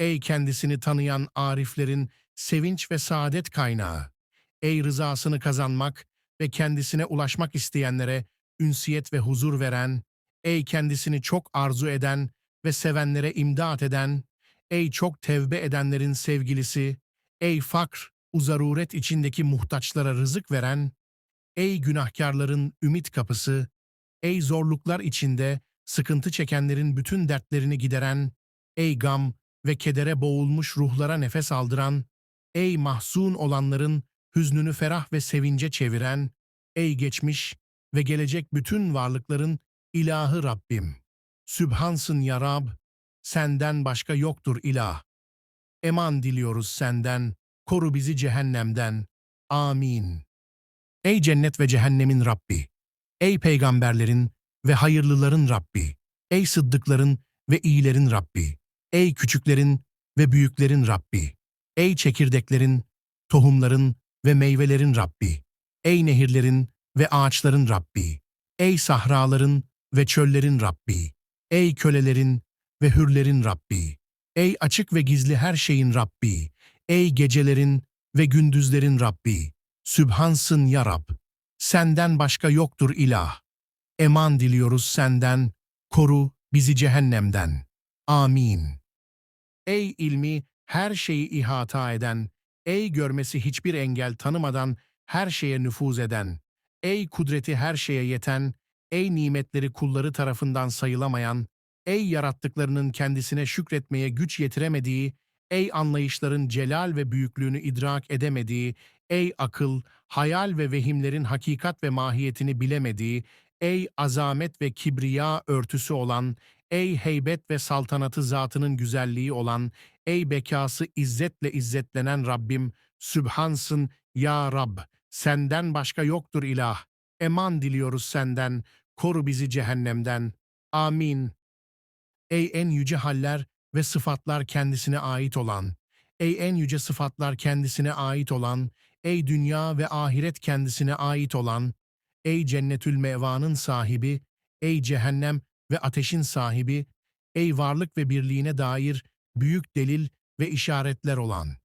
Ey kendisini tanıyan ariflerin sevinç ve saadet kaynağı. Ey rızasını kazanmak ve kendisine ulaşmak isteyenlere ünsiyet ve huzur veren, ey kendisini çok arzu eden ve sevenlere imdat eden, ey çok tevbe edenlerin sevgilisi, ey fakr, uzaruret içindeki muhtaçlara rızık veren, ey günahkarların ümit kapısı, ey zorluklar içinde sıkıntı çekenlerin bütün dertlerini gideren, ey gam ve kedere boğulmuş ruhlara nefes aldıran, ey mahzun olanların hüznünü ferah ve sevince çeviren, ey geçmiş ve gelecek bütün varlıkların ilahı Rabbim. Sübhansın ya Rab, senden başka yoktur ilah. Eman diliyoruz senden, koru bizi cehennemden. Amin. Ey cennet ve cehennemin Rabbi! Ey peygamberlerin ve hayırlıların Rabbi! Ey sıddıkların ve iyilerin Rabbi! Ey küçüklerin ve büyüklerin Rabbi! Ey çekirdeklerin, tohumların ve meyvelerin Rabbi! Ey nehirlerin ve ağaçların Rabbi! Ey sahraların ve çöllerin Rabbi! Ey kölelerin ve hürlerin Rabbi! Ey açık ve gizli her şeyin Rabbi! Ey gecelerin ve gündüzlerin Rabbi! Sübhansın ya Rab! Senden başka yoktur ilah. Eman diliyoruz senden, koru bizi cehennemden. Amin. Ey ilmi her şeyi ihata eden, ey görmesi hiçbir engel tanımadan her şeye nüfuz eden, ey kudreti her şeye yeten, ey nimetleri kulları tarafından sayılamayan, ey yarattıklarının kendisine şükretmeye güç yetiremediği, ey anlayışların celal ve büyüklüğünü idrak edemediği, ey akıl, hayal ve vehimlerin hakikat ve mahiyetini bilemediği, ey azamet ve kibriya örtüsü olan, ey heybet ve saltanatı zatının güzelliği olan, ey bekası izzetle izzetlenen Rabbim, Sübhansın ya Rab, senden başka yoktur ilah. Eman diliyoruz senden, koru bizi cehennemden. Amin. Ey en yüce haller ve sıfatlar kendisine ait olan, ey en yüce sıfatlar kendisine ait olan, ey dünya ve ahiret kendisine ait olan, ey cennetül mevanın sahibi, ey cehennem ve ateşin sahibi, ey varlık ve birliğine dair büyük delil ve işaretler olan,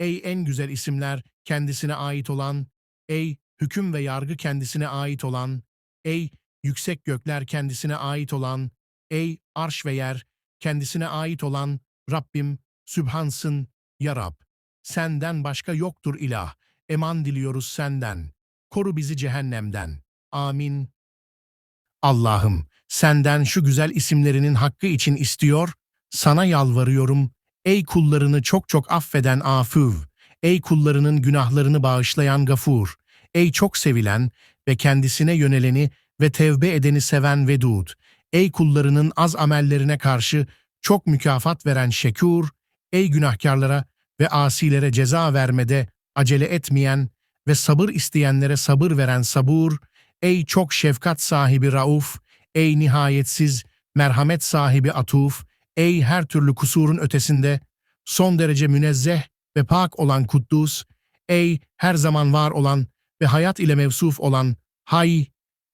ey en güzel isimler kendisine ait olan, ey hüküm ve yargı kendisine ait olan, ey yüksek gökler kendisine ait olan, ey arş ve yer kendisine ait olan Rabbim, Sübhansın, ya Rab. Senden başka yoktur ilah. Eman diliyoruz senden. Koru bizi cehennemden. Amin. Allah'ım, senden şu güzel isimlerinin hakkı için istiyor, sana yalvarıyorum. Ey kullarını çok çok affeden Afüv, ey kullarının günahlarını bağışlayan Gafur, ey çok sevilen ve kendisine yöneleni ve tevbe edeni seven Vedud, ey kullarının az amellerine karşı çok mükafat veren Şekur, ey günahkarlara ve asilere ceza vermede acele etmeyen ve sabır isteyenlere sabır veren Sabur, ey çok şefkat sahibi Rauf, ey nihayetsiz merhamet sahibi Atuf, ey her türlü kusurun ötesinde son derece münezzeh ve pak olan Kuddus, ey her zaman var olan ve hayat ile mevsuf olan Hay,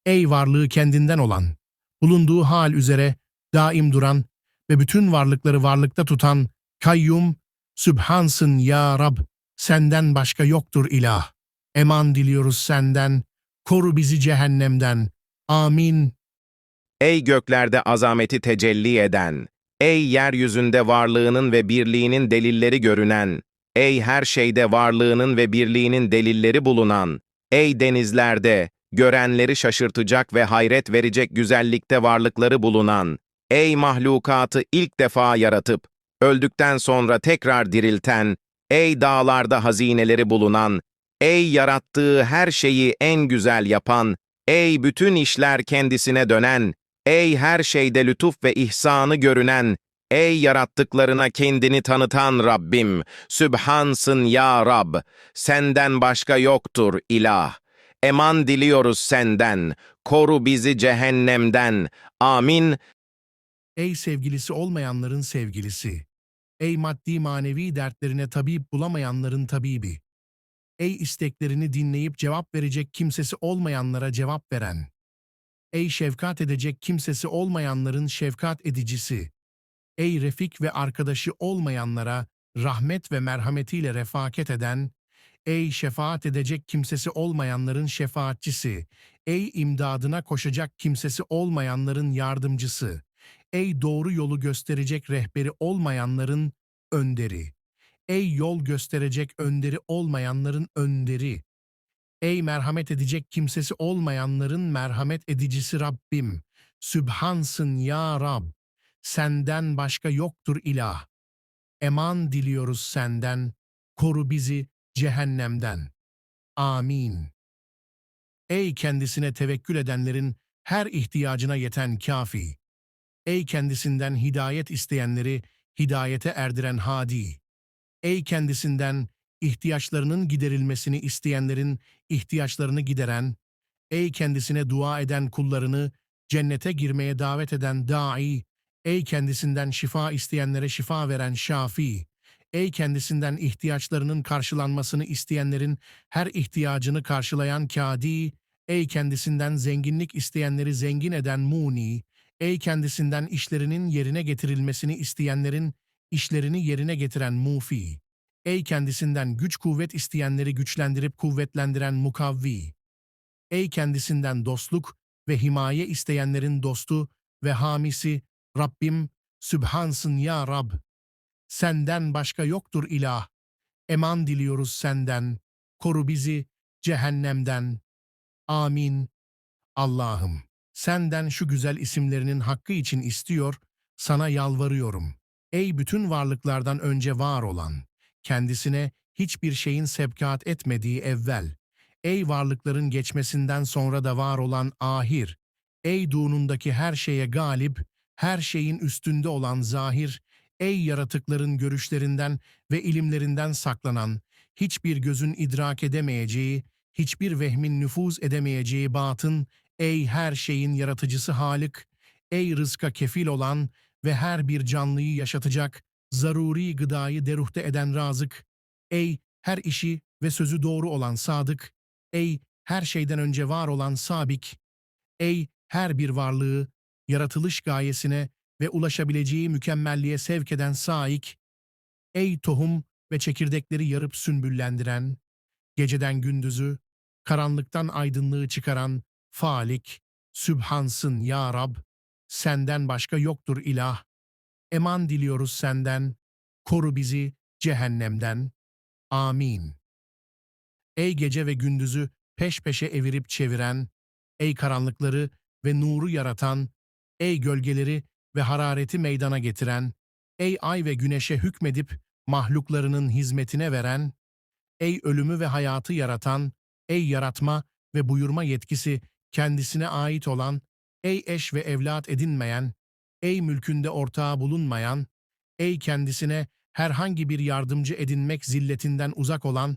ey varlığı kendinden olan, bulunduğu hal üzere daim duran ve bütün varlıkları varlıkta tutan Kayyum, Sübhansın ya Rab, senden başka yoktur ilah. Eman diliyoruz senden, koru bizi cehennemden. Amin. Ey göklerde azameti tecelli eden, ey yeryüzünde varlığının ve birliğinin delilleri görünen, ey her şeyde varlığının ve birliğinin delilleri bulunan, ey denizlerde, görenleri şaşırtacak ve hayret verecek güzellikte varlıkları bulunan, ey mahlukatı ilk defa yaratıp, öldükten sonra tekrar dirilten, ey dağlarda hazineleri bulunan, ey yarattığı her şeyi en güzel yapan, ey bütün işler kendisine dönen, ey her şeyde lütuf ve ihsanı görünen, ey yarattıklarına kendini tanıtan Rabbim, Sübhansın ya Rab, senden başka yoktur ilah. Eman diliyoruz senden, koru bizi cehennemden. Amin. Ey sevgilisi olmayanların sevgilisi. Ey maddi manevi dertlerine tabip bulamayanların tabibi. Ey isteklerini dinleyip cevap verecek kimsesi olmayanlara cevap veren. Ey şefkat edecek kimsesi olmayanların şefkat edicisi. ey refik ve arkadaşı olmayanlara rahmet ve merhametiyle refaket eden, ey şefaat edecek kimsesi olmayanların şefaatçisi, ey imdadına koşacak kimsesi olmayanların yardımcısı, ey doğru yolu gösterecek rehberi olmayanların önderi, ey yol gösterecek önderi olmayanların önderi, ey merhamet edecek kimsesi olmayanların merhamet edicisi Rabbim, Sübhansın ya Rab, senden başka yoktur ilah. Eman diliyoruz senden, koru bizi cehennemden. Amin. Ey kendisine tevekkül edenlerin her ihtiyacına yeten kafi. Ey kendisinden hidayet isteyenleri hidayete erdiren hadi. Ey kendisinden ihtiyaçlarının giderilmesini isteyenlerin ihtiyaçlarını gideren, ey kendisine dua eden kullarını cennete girmeye davet eden dai, ey kendisinden şifa isteyenlere şifa veren şafi, ey kendisinden ihtiyaçlarının karşılanmasını isteyenlerin her ihtiyacını karşılayan kadi, ey kendisinden zenginlik isteyenleri zengin eden muni, ey kendisinden işlerinin yerine getirilmesini isteyenlerin işlerini yerine getiren mufi, ey kendisinden güç kuvvet isteyenleri güçlendirip kuvvetlendiren mukavvi, ey kendisinden dostluk ve himaye isteyenlerin dostu ve hamisi Rabbim, Sübhansın ya Rab. Senden başka yoktur ilah. Eman diliyoruz senden. Koru bizi cehennemden. Amin. Allah'ım, senden şu güzel isimlerinin hakkı için istiyor, sana yalvarıyorum. Ey bütün varlıklardan önce var olan, kendisine hiçbir şeyin sebkat etmediği evvel, ey varlıkların geçmesinden sonra da var olan ahir, ey dunundaki her şeye galip, her şeyin üstünde olan zahir, ey yaratıkların görüşlerinden ve ilimlerinden saklanan, hiçbir gözün idrak edemeyeceği, hiçbir vehmin nüfuz edemeyeceği batın, ey her şeyin yaratıcısı Halık, ey rızka kefil olan ve her bir canlıyı yaşatacak, zaruri gıdayı deruhte eden razık, ey her işi ve sözü doğru olan sadık, ey her şeyden önce var olan sabik, ey her bir varlığı yaratılış gayesine ve ulaşabileceği mükemmelliğe sevk eden saik, ey tohum ve çekirdekleri yarıp sünbüllendiren, geceden gündüzü, karanlıktan aydınlığı çıkaran Falik, Sübhansın ya Rab, senden başka yoktur ilah. Eman diliyoruz senden, koru bizi cehennemden. Amin. Ey gece ve gündüzü peş peşe evirip çeviren, ey karanlıkları ve nuru yaratan, ey gölgeleri ve harareti meydana getiren, ey ay ve güneşe hükmedip mahluklarının hizmetine veren, ey ölümü ve hayatı yaratan, ey yaratma ve buyurma yetkisi kendisine ait olan, ey eş ve evlat edinmeyen, ey mülkünde ortağı bulunmayan, ey kendisine herhangi bir yardımcı edinmek zilletinden uzak olan,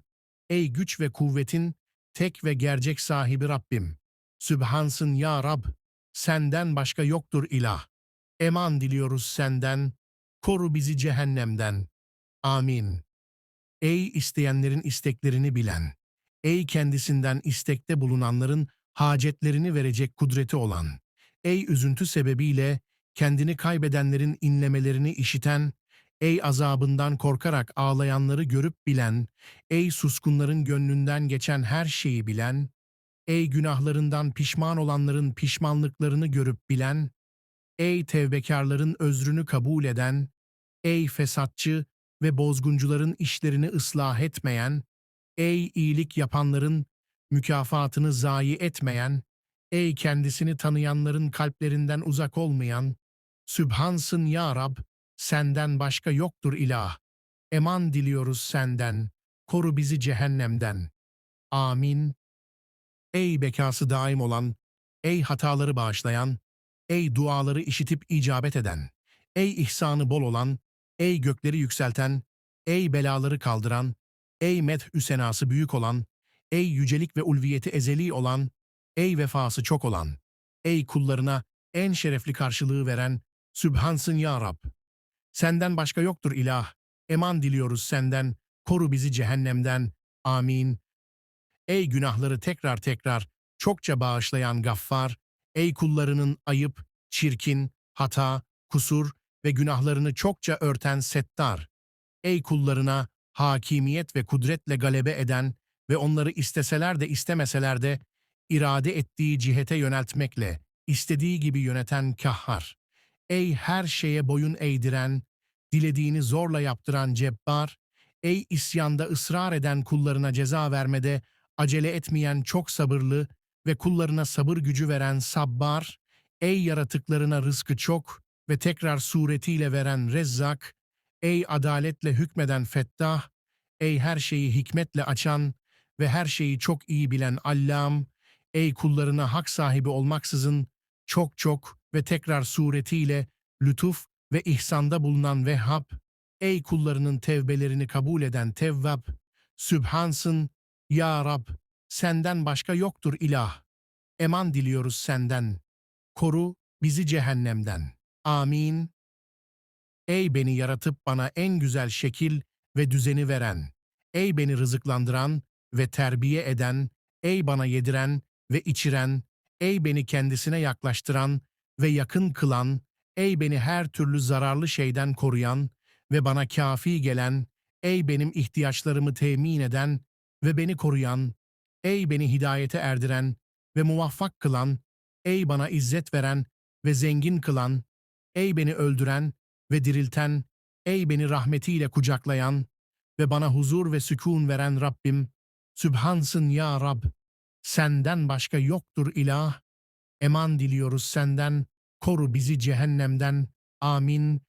ey güç ve kuvvetin tek ve gerçek sahibi Rabbim. Sübhansın ya Rab, senden başka yoktur ilah. Eman diliyoruz senden, koru bizi cehennemden. Amin. Ey isteyenlerin isteklerini bilen, ey kendisinden istekte bulunanların hacetlerini verecek kudreti olan, ey üzüntü sebebiyle kendini kaybedenlerin inlemelerini işiten, ey azabından korkarak ağlayanları görüp bilen, ey suskunların gönlünden geçen her şeyi bilen, ey günahlarından pişman olanların pişmanlıklarını görüp bilen, ey tevbekarların özrünü kabul eden, ey fesatçı ve bozguncuların işlerini ıslah etmeyen, ey iyilik yapanların mükafatını zayi etmeyen, ey kendisini tanıyanların kalplerinden uzak olmayan, Sübhansın ya Rab, senden başka yoktur ilah. Eman diliyoruz senden, koru bizi cehennemden. Amin. Ey bekası daim olan, ey hataları bağışlayan, ey duaları işitip icabet eden, ey ihsanı bol olan, ey gökleri yükselten, ey belaları kaldıran, ey meth senası büyük olan, ey yücelik ve ulviyeti ezeli olan, ey vefası çok olan, ey kullarına en şerefli karşılığı veren, Sübhansın ya Rab. Senden başka yoktur ilah. Eman diliyoruz senden. Koru bizi cehennemden. Amin. Ey günahları tekrar tekrar çokça bağışlayan gaffar, ey kullarının ayıp, çirkin, hata, kusur ve günahlarını çokça örten Settar. Ey kullarına hakimiyet ve kudretle galebe eden ve onları isteseler de istemeseler de irade ettiği cihete yöneltmekle istediği gibi yöneten Kahhar. Ey her şeye boyun eğdiren, dilediğini zorla yaptıran Cebbar, ey isyanda ısrar eden kullarına ceza vermede acele etmeyen çok sabırlı ve kullarına sabır gücü veren Sabbar, ey yaratıklarına rızkı çok ve tekrar suretiyle veren Rezzak, ey adaletle hükmeden Fettah, ey her şeyi hikmetle açan ve her şeyi çok iyi bilen Allam, ey kullarına hak sahibi olmaksızın çok çok ve tekrar suretiyle lütuf ve ihsanda bulunan Vehhab, ey kullarının tevbelerini kabul eden Tevvab, Sübhansın, Ya Rab, senden başka yoktur ilah. Eman diliyoruz senden. Koru bizi cehennemden. Amin. Ey beni yaratıp bana en güzel şekil ve düzeni veren, ey beni rızıklandıran ve terbiye eden, ey bana yediren ve içiren, ey beni kendisine yaklaştıran ve yakın kılan, ey beni her türlü zararlı şeyden koruyan ve bana kafi gelen, ey benim ihtiyaçlarımı temin eden ve beni koruyan, ey beni hidayete erdiren ve muvaffak kılan, ey bana izzet veren ve zengin kılan, ey beni öldüren ve dirilten, ey beni rahmetiyle kucaklayan ve bana huzur ve sükun veren Rabbim, Sübhansın ya Rab, senden başka yoktur ilah, eman diliyoruz senden, koru bizi cehennemden, amin.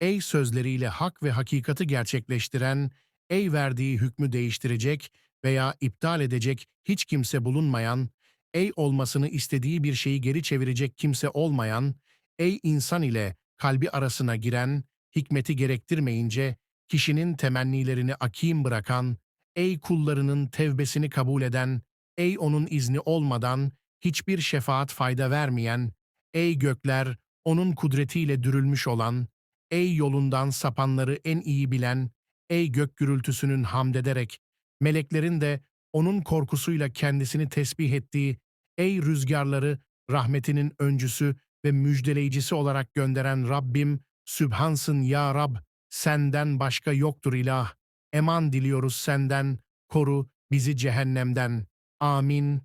Ey sözleriyle hak ve hakikati gerçekleştiren, ey verdiği hükmü değiştirecek veya iptal edecek hiç kimse bulunmayan, ey olmasını istediği bir şeyi geri çevirecek kimse olmayan, ey insan ile kalbi arasına giren, hikmeti gerektirmeyince kişinin temennilerini akim bırakan, ey kullarının tevbesini kabul eden, ey onun izni olmadan hiçbir şefaat fayda vermeyen, ey gökler onun kudretiyle dürülmüş olan, ey yolundan sapanları en iyi bilen, ey gök gürültüsünün hamd ederek, meleklerin de onun korkusuyla kendisini tesbih ettiği, ey rüzgarları rahmetinin öncüsü ve müjdeleyicisi olarak gönderen Rabbim, Sübhansın ya Rab, senden başka yoktur ilah. Eman diliyoruz senden, koru bizi cehennemden. Amin.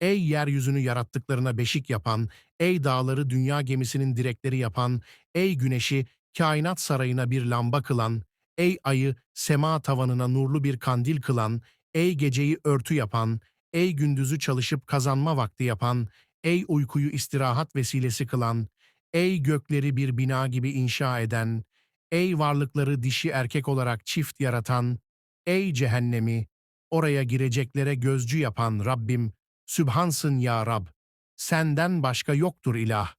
Ey yeryüzünü yarattıklarına beşik yapan, ey dağları dünya gemisinin direkleri yapan, ey güneşi kainat sarayına bir lamba kılan, ey ayı sema tavanına nurlu bir kandil kılan, ey geceyi örtü yapan, ey gündüzü çalışıp kazanma vakti yapan, ey uykuyu istirahat vesilesi kılan, ey gökleri bir bina gibi inşa eden, ey varlıkları dişi erkek olarak çift yaratan, ey cehennemi, oraya gireceklere gözcü yapan Rabbim, Sübhansın ya Rab, senden başka yoktur ilah.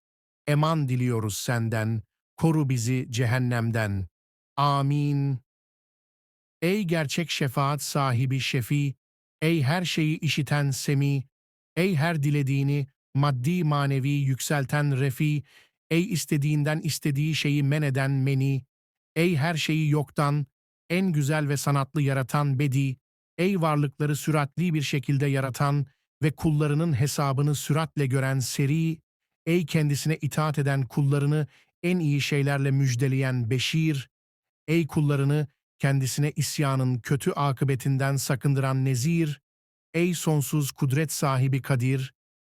Eman diliyoruz senden, koru bizi cehennemden. Amin. Ey gerçek şefaat sahibi şefi, ey her şeyi işiten semi, ey her dilediğini maddi manevi yükselten refi, ey istediğinden istediği şeyi men eden meni, ey her şeyi yoktan, en güzel ve sanatlı yaratan bedi, ey varlıkları süratli bir şekilde yaratan ve kullarının hesabını süratle gören seri, ey kendisine itaat eden kullarını en iyi şeylerle müjdeleyen beşir, ey kullarını kendisine isyanın kötü akıbetinden sakındıran nezir, ey sonsuz kudret sahibi kadir,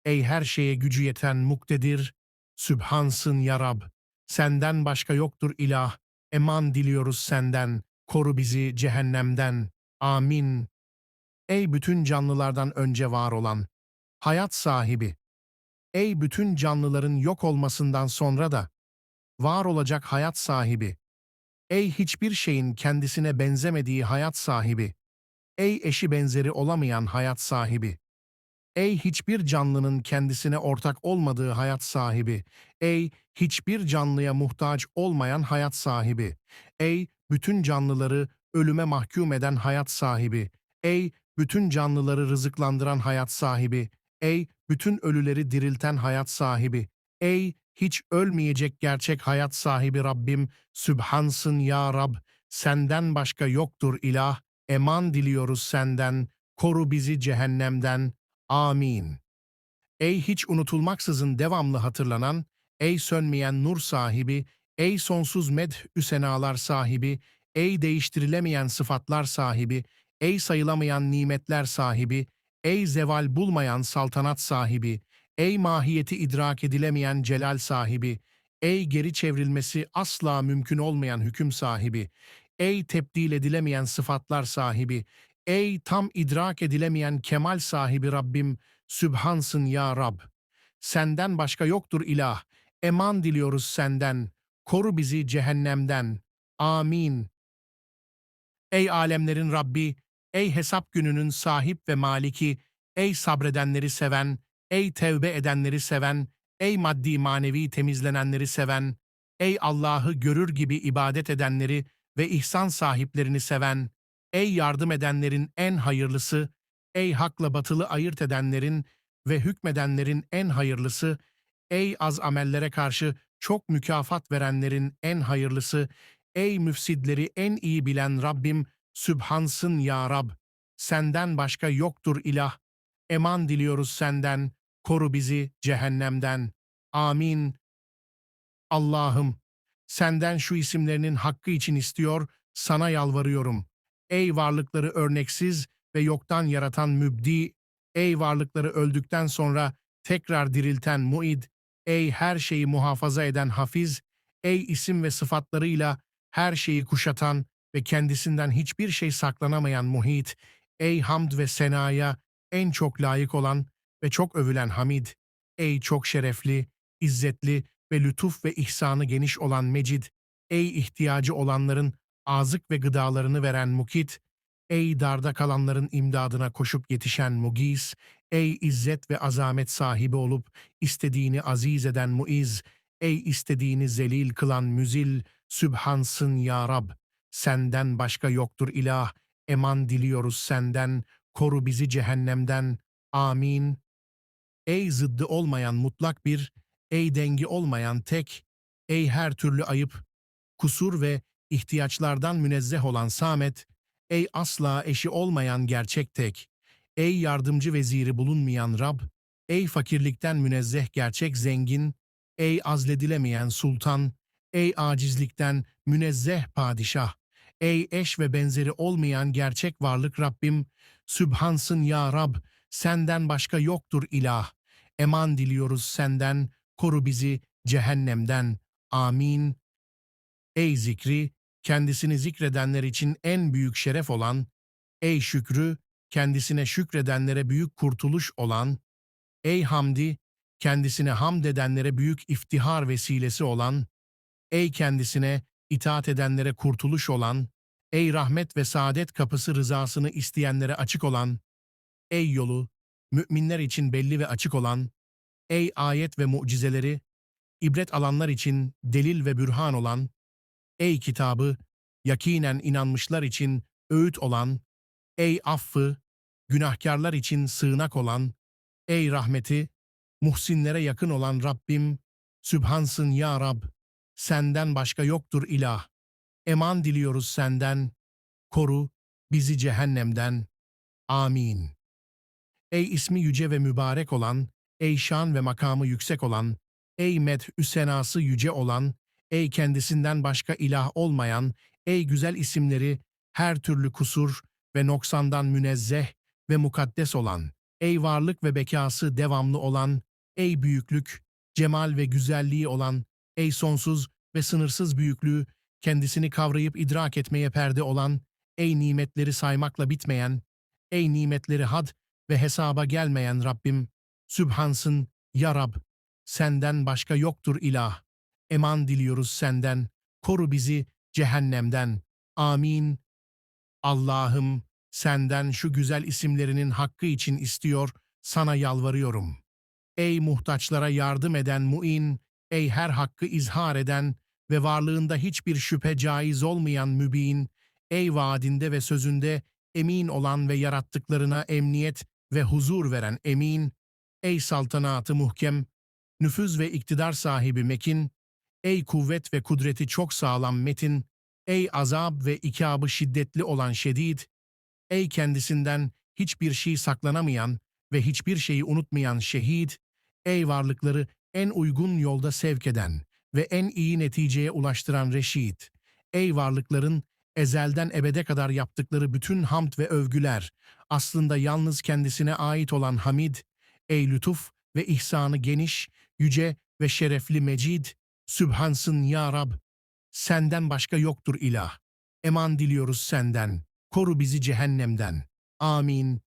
ey her şeye gücü yeten muktedir, Sübhansın ya Rab, senden başka yoktur ilah, eman diliyoruz senden, koru bizi cehennemden, amin. Ey bütün canlılardan önce var olan, hayat sahibi, ey bütün canlıların yok olmasından sonra da, var olacak hayat sahibi, ey hiçbir şeyin kendisine benzemediği hayat sahibi, ey eşi benzeri olamayan hayat sahibi, ey hiçbir canlının kendisine ortak olmadığı hayat sahibi, ey hiçbir canlıya muhtaç olmayan hayat sahibi, ey bütün canlıları ölüme mahkum eden hayat sahibi, ey bütün canlıları rızıklandıran hayat sahibi, ey bütün ölüleri dirilten hayat sahibi, ey hiç ölmeyecek gerçek hayat sahibi Rabbim, Sübhansın ya Rab, senden başka yoktur ilah, eman diliyoruz senden, koru bizi cehennemden, amin. Ey hiç unutulmaksızın devamlı hatırlanan, ey sönmeyen nur sahibi, ey sonsuz medh üsenalar sahibi, ey değiştirilemeyen sıfatlar sahibi, ey sayılamayan nimetler sahibi, ey zeval bulmayan saltanat sahibi, ey mahiyeti idrak edilemeyen celal sahibi, ey geri çevrilmesi asla mümkün olmayan hüküm sahibi, ey tebdil edilemeyen sıfatlar sahibi, ey tam idrak edilemeyen kemal sahibi Rabbim, Sübhansın ya Rab. Senden başka yoktur ilah. Eman diliyoruz senden. Koru bizi cehennemden. Amin. Ey alemlerin Rabbi, ey hesap gününün sahip ve maliki, ey sabredenleri seven, ey tevbe edenleri seven, ey maddi manevi temizlenenleri seven, ey Allah'ı görür gibi ibadet edenleri ve ihsan sahiplerini seven, ey yardım edenlerin en hayırlısı, ey hakla batılı ayırt edenlerin ve hükmedenlerin en hayırlısı, ey az amellere karşı çok mükafat verenlerin en hayırlısı, ey müfsidleri en iyi bilen Rabbim, Sübhansın ya Rab. Senden başka yoktur ilah. Eman diliyoruz senden, koru bizi cehennemden. Amin. Allah'ım, senden şu isimlerinin hakkı için istiyor, sana yalvarıyorum. Ey varlıkları örneksiz ve yoktan yaratan mübdi, ey varlıkları öldükten sonra tekrar dirilten muid, ey her şeyi muhafaza eden hafiz, ey isim ve sıfatlarıyla her şeyi kuşatan ve kendisinden hiçbir şey saklanamayan muhit, ey hamd ve senaya en çok layık olan ve çok övülen hamid, ey çok şerefli, izzetli ve lütuf ve ihsanı geniş olan mecid, ey ihtiyacı olanların azık ve gıdalarını veren mukit, ey darda kalanların imdadına koşup yetişen mugis, ey izzet ve azamet sahibi olup istediğini aziz eden muiz, ey istediğini zelil kılan müzil, sübhansın ya Rab. Senden başka yoktur ilah, eman diliyoruz senden, koru bizi cehennemden. Amin. Ey zıddı olmayan mutlak bir, ey dengi olmayan tek, ey her türlü ayıp, kusur ve ihtiyaçlardan münezzeh olan Samet, ey asla eşi olmayan gerçek tek, ey yardımcı veziri bulunmayan Rab, ey fakirlikten münezzeh gerçek zengin, ey azledilemeyen sultan, ey acizlikten münezzeh padişah, ey eş ve benzeri olmayan gerçek varlık Rabbim, Sübhansın ya Rab, senden başka yoktur ilah. Eman diliyoruz senden, koru bizi cehennemden. Amin. Ey zikri, kendisini zikredenler için en büyük şeref olan, ey şükrü, kendisine şükredenlere büyük kurtuluş olan, ey hamdi, kendisine hamd edenlere büyük iftihar vesilesi olan, ey kendisine itaat edenlere kurtuluş olan, ey rahmet ve saadet kapısı rızasını isteyenlere açık olan, ey yolu, müminler için belli ve açık olan, ey ayet ve mucizeleri, ibret alanlar için delil ve bürhan olan, ey kitabı, yakinen inanmışlar için öğüt olan, ey affı, günahkarlar için sığınak olan, ey rahmeti, muhsinlere yakın olan Rabbim, Sübhansın ya Rab, senden başka yoktur ilah. Eman diliyoruz senden, koru bizi cehennemden. Amin. Ey ismi yüce ve mübarek olan, ey şan ve makamı yüksek olan, ey medh üsenası yüce olan, ey kendisinden başka ilah olmayan, ey güzel isimleri, her türlü kusur ve noksandan münezzeh ve mukaddes olan, ey varlık ve bekası devamlı olan, ey büyüklük, cemal ve güzelliği olan, ey sonsuz ve sınırsız büyüklüğü, kendisini kavrayıp idrak etmeye perde olan, ey nimetleri saymakla bitmeyen, ey nimetleri had ve hesaba gelmeyen Rabbim, Sübhansın ya Rab, senden başka yoktur ilah. Eman diliyoruz senden, koru bizi cehennemden. Amin. Allah'ım, senden şu güzel isimlerinin hakkı için istiyor, sana yalvarıyorum. Ey muhtaçlara yardım eden muin, ey her hakkı izhar eden ve varlığında hiçbir şüphe caiz olmayan mübin, ey vaadinde ve sözünde emin olan ve yarattıklarına emniyet ve huzur veren emin, ey saltanatı muhkem, nüfuz ve iktidar sahibi mekin, ey kuvvet ve kudreti çok sağlam metin, ey azab ve ikabı şiddetli olan şedid, ey kendisinden hiçbir şey saklanamayan ve hiçbir şeyi unutmayan şehit, ey varlıkları en uygun yolda sevk eden ve en iyi neticeye ulaştıran Reşit. Ey varlıkların ezelden ebede kadar yaptıkları bütün hamd ve övgüler, aslında yalnız kendisine ait olan Hamid, ey lütuf ve ihsanı geniş, yüce ve şerefli Mecid, Sübhansın ya Rab, senden başka yoktur ilah. Eman diliyoruz senden, koru bizi cehennemden. Amin.